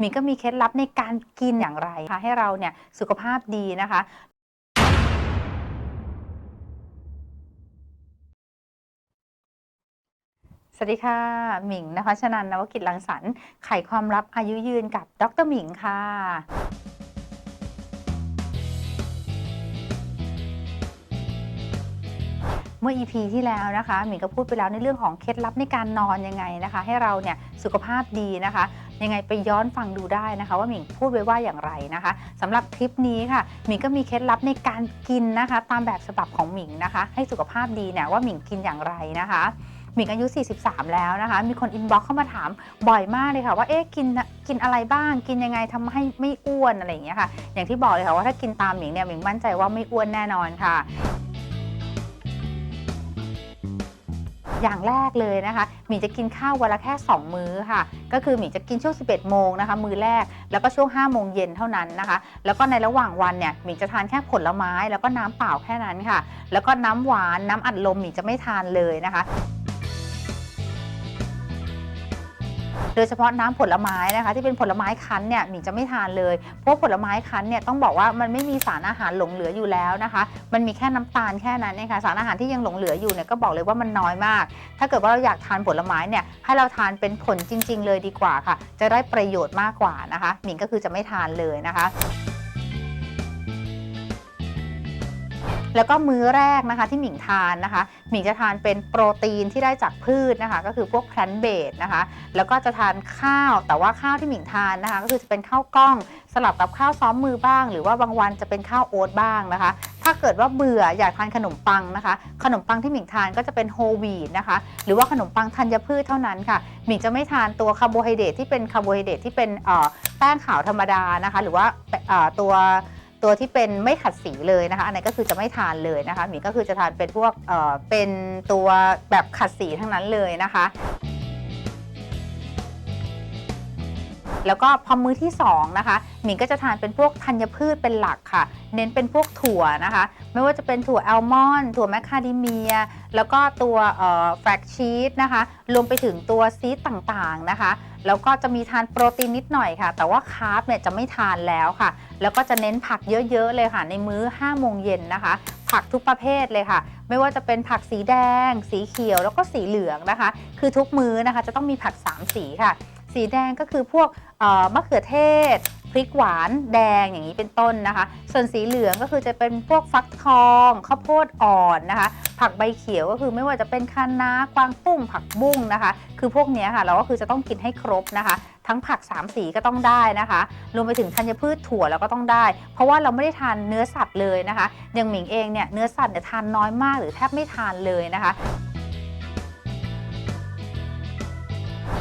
หมิงก็มีเคล็ดลับในการกินอย่างไรคะให้เราเนี่ยสุขภาพดีนะคะสวัสดีค่ะ หมิงนะคะชนันนวกิจลังสรรค์ไขความลับอายุยืนกับดรหมิงค่ะ เมื่อ EP ที่แล้วนะคะ หมิงก็พูดไปแล้วในเรื่องของเคล็ดลับในการนอนยังไงนะคะ ให้เราเนี่ยสุขภาพดีนะคะ ยังไงไปย้อนฟังดูได้นะคะ ว่าหมิงพูดไว้ว่าอย่างไรนะคะสำหรับคลิปนี้ค่ะหมิงก็มีเคล็ดลับในการกินนะคะ ตามแบบฉบับของหมิงนะคะ ให้สุขภาพดีเนี่ยว่าหมิงกินอย่างไรนะคะหมิงอายุ 43 แล้วนะคะ มีคนอินบ็อกเข้ามาถามบ่อยมากเลยค่ะ ว่า เอ๊ะ กิน กินอะไรบ้าง กินยังไงทำให้ไม่อ้วนอะไรอย่างเงี้ยค่ะ อย่างที่บอกเลยค่ะว่าถ้ากินตามหมิงเนี่ย หมิงมั่นใจว่าไม่อ้วนแน่นอนค่ะ อย่างแรกเลยนะคะหมีจะกินข้าววันละแค่ 2 มื้อค่ะ ก็คือหมีจะกินช่วง 11 โมงนะคะ มื้อแรกแล้วก็ช่วง 5 โมงเย็นเท่านั้นนะคะ แล้วก็ในระหว่างวันเนี่ยหมีจะทานแค่ผลไม้ แล้วก็น้ำเปล่าแค่นั้นค่ะ แล้วก็น้ำหวานน้ำอัดลมหมีจะไม่ทานเลยนะคะ โดยเฉพาะน้ำผลไม้นะคะที่เป็นผลไม้คั้นเนี่ยหมิงจะไม่ทานเลย เพราะผลไม้คั้นเนี่ยต้องบอกว่ามันไม่มีสารอาหารหลงเหลืออยู่แล้วนะคะ มันมีแค่น้ำตาลแค่นั้นเองค่ะสารอาหารที่ยังหลงเหลืออยู่เนี่ยก็บอกเลยว่ามันน้อยมาก ถ้าเกิดว่าเราอยากทานผลไม้เนี่ยให้เราทานเป็นผลจริง ๆ เลยดีกว่าค่ะ จะได้ประโยชน์มากกว่านะคะหมิงก็คือจะไม่ทานเลยนะคะ แล้วก็มื้อแรกนะคะที่หมิงทานนะคะ หมิงจะทานเป็นโปรตีนที่ได้จากพืชนะคะ ก็คือพวกแพลนเบดนะคะ แล้วก็จะทานข้าว แต่ว่าข้าวที่หมิงทานนะคะ ก็คือจะเป็นข้าวกล้องสลับกับข้าวซ้อมมือบ้าง หรือว่าบางวันจะเป็นข้าวโอ๊ตบ้างนะคะ ถ้าเกิดว่าเบื่ออยากทานขนมปังนะคะ ขนมปังที่หมิงทานก็จะเป็นโฮลวีตนะคะ หรือว่าขนมปังธัญพืชเท่านั้นค่ะหมิงจะไม่ทานตัวคาร์โบไฮเดรตที่เป็นคาร์โบไฮเดรตที่เป็นแป้งขาวธรรมดานะคะ หรือว่าตัว ตัวที่เป็นไม่ขัดสีเลยนะคะ อันไหนก็คือจะไม่ทานเลยนะคะหมีก็คือจะทานเป็นพวกเอ่อเป็นตัวแบบขัดสีทั้งนั้นเลยนะคะ แล้วก็พอมื้อที่2นะคะหมิงก็จะทานเป็นพวกธัญพืชเป็นหลักค่ะ เน้นเป็นพวกถั่วนะคะ ไม่ว่าจะเป็นถั่วแอลมอนด์ถั่วแมคคาเดเมีย แล้วก็ตัวแฟลกชีสนะคะรวมไปถึงตัวซีสต่างๆนะคะแล้วก็จะมีทานโปรตีนนิดหน่อยค่ะ แต่ว่าคาร์บเนี่ยจะไม่ทานแล้วค่ะ แล้วก็จะเน้นผักเยอะๆเลยค่ะ ในมื้อ5โมงเย็นนะคะ ผักทุกประเภทเลยค่ะ ไม่ว่าจะเป็นผักสีแดง สีเขียว แล้วก็สีเหลืองนะคะ คือทุกมื้อนะคะจะต้องมีผัก 3 สีค่ะ สีแดงก็คือพวกมะเขือเทศ พริกหวานแดงอย่างนี้เป็นต้นนะคะ ส่วนสีเหลืองก็คือจะเป็นพวกฟักทองข้าวโพดอ่อนนะคะ ผักใบเขียวก็คือไม่ว่าจะเป็นคะน้ากวางตุ้งผักบุ้งนะคะ คือพวกนี้ค่ะเราก็คือจะต้องกินให้ครบนะคะ ทั้งผัก 3 สีก็ต้องได้นะคะ รวมไปถึงธัญพืชถั่วแล้วก็ต้องได้ เพราะว่าเราไม่ได้ทานเนื้อสัตว์เลยนะคะ อย่างหมิงเองเนี่ยเนื้อสัตว์เนี่ยทานน้อยมากหรือแทบไม่ทานเลยนะคะ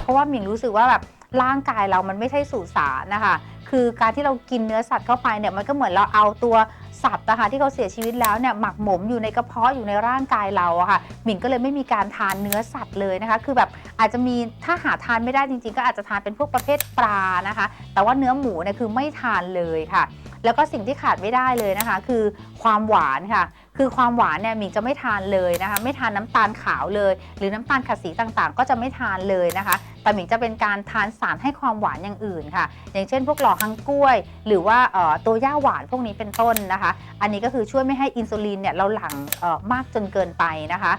ราะว่าหมิงรู้สึกว่าแบบร่างกายเรามันไม่ใช่สุสานนะคะ คือการที่เรากินเนื้อสัตว์เข้าไปเนี่ยมันก็เหมือนเราเอาตัวสัตว์นะคะที่เขาเสียชีวิตแล้วเนี่ยหมักหมมอยู่ในกระเพาะอยู่ในร่างกายเราอะค่ะหมิงก็เลยไม่มีการทานเนื้อสัตว์เลยนะคะ คือแบบอาจจะมีถ้าหาทานไม่ได้จริงๆ ก็อาจจะทานเป็นพวกประเภทปลานะคะ แต่ว่าเนื้อหมูเนี่ยคือไม่ทานเลยค่ะ แล้วก็สิ่งที่ขาดไม่ได้เลยนะคะ คือความหวานค่ะ คือความหวานเนี่ยหมิงจะไม่ทานเลยนะคะ ไม่ทานน้ำตาลขาวเลย หรือน้ำตาลขัดสีต่างๆ ก็จะไม่ทานเลยนะคะ แต่หมิงจะเป็นการทานสารให้ความหวานอย่างอื่นค่ะ อย่างเช่น พวกหล่อฮังกล้วย หรือว่าตัวย่าหวานพวกนี้เป็นต้นนะคะ อันนี้ก็คือช่วยไม่ให้อินซูลินเนี่ยเราหลั่งเอ่อมากจนเกินไปนะคะ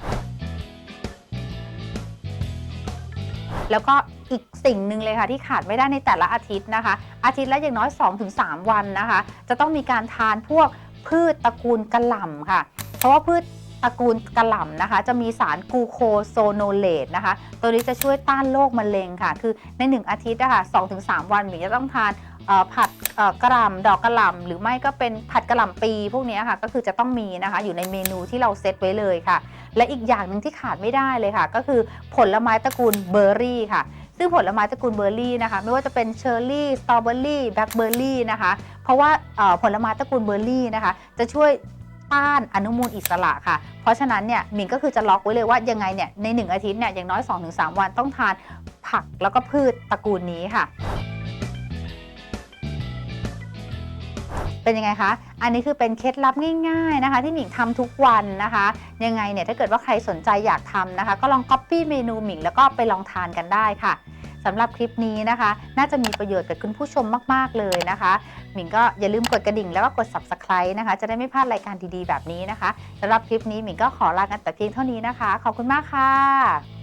แล้วก็อีกสิ่งหนึ่งเลยค่ะที่ขาดไม่ได้ในแต่ละอาทิตย์นะคะ อาทิตย์ละอย่างน้อย 2-3 วันนะคะ จะต้องมีการทานพวกพืชตระกูลกระหล่ำค่ะ เพราะว่าพืชตระกูลกระหล่ำนะคะ จะมีสารกูโคโซโนเลตนะคะ ตัวนี้จะช่วยต้านโรคมะเร็งค่ะ คือใน 1 อาทิตย์นะคะ2-3 วันหมีจะต้องทาน ผัดกระหล่ำดอกกระหล่ำหรือไม่ก็เป็นผัดกระหล่ำปีพวกนี้ค่ะก็คือจะต้องมีนะคะอยู่ในเมนูที่เราเซตไว้เลยค่ะ และอีกอย่างหนึ่งที่ขาดไม่ได้เลยค่ะ ก็คือผลไม้ตระกูลเบอร์รี่ค่ะซึ่งผลไม้ตระกูลเบอร์รี่นะคะไม่ว่าจะเป็นเชอร์รี่สตรอเบอร์รี่แบล็คเบอร์รี่นะคะเพราะว่าผลไม้ตระกูลเบอร์รี่นะคะจะช่วยต้านอนุมูลอิสระค่ะ เพราะฉะนั้นเนี่ยมิงก็คือจะล็อกไว้เลยว่ายังไงเนี่ยใน 1 อาทิตย์เนี่ยอย่างน้อย 2-3 วันต้องทานผักแล้วก็พืชตระกูลนี้ค่ะ เป็นยังไงคะ อันนี้คือเป็นเคล็ดลับง่ายๆนะคะ ที่หมิงทำทุกวันนะคะ ยังไงเนี่ยถ้าเกิดว่าใครสนใจอยากทำนะคะ ก็ลอง Copy เมนูหมิงแล้วก็ไปลองทานกันได้ค่ะสำหรับคลิปนี้นะคะ น่าจะมีประโยชน์กับคุณผู้ชมมากๆเลยนะคะหมิงก็อย่าลืมกดกระดิ่งแล้วก็กด subscribe นะคะ จะได้ไม่พลาดรายการดีๆแบบนี้นะคะสำหรับคลิปนี้หมิงก็ขอลากันแต่เพียงเท่านี้นะคะ ขอบคุณมากค่ะ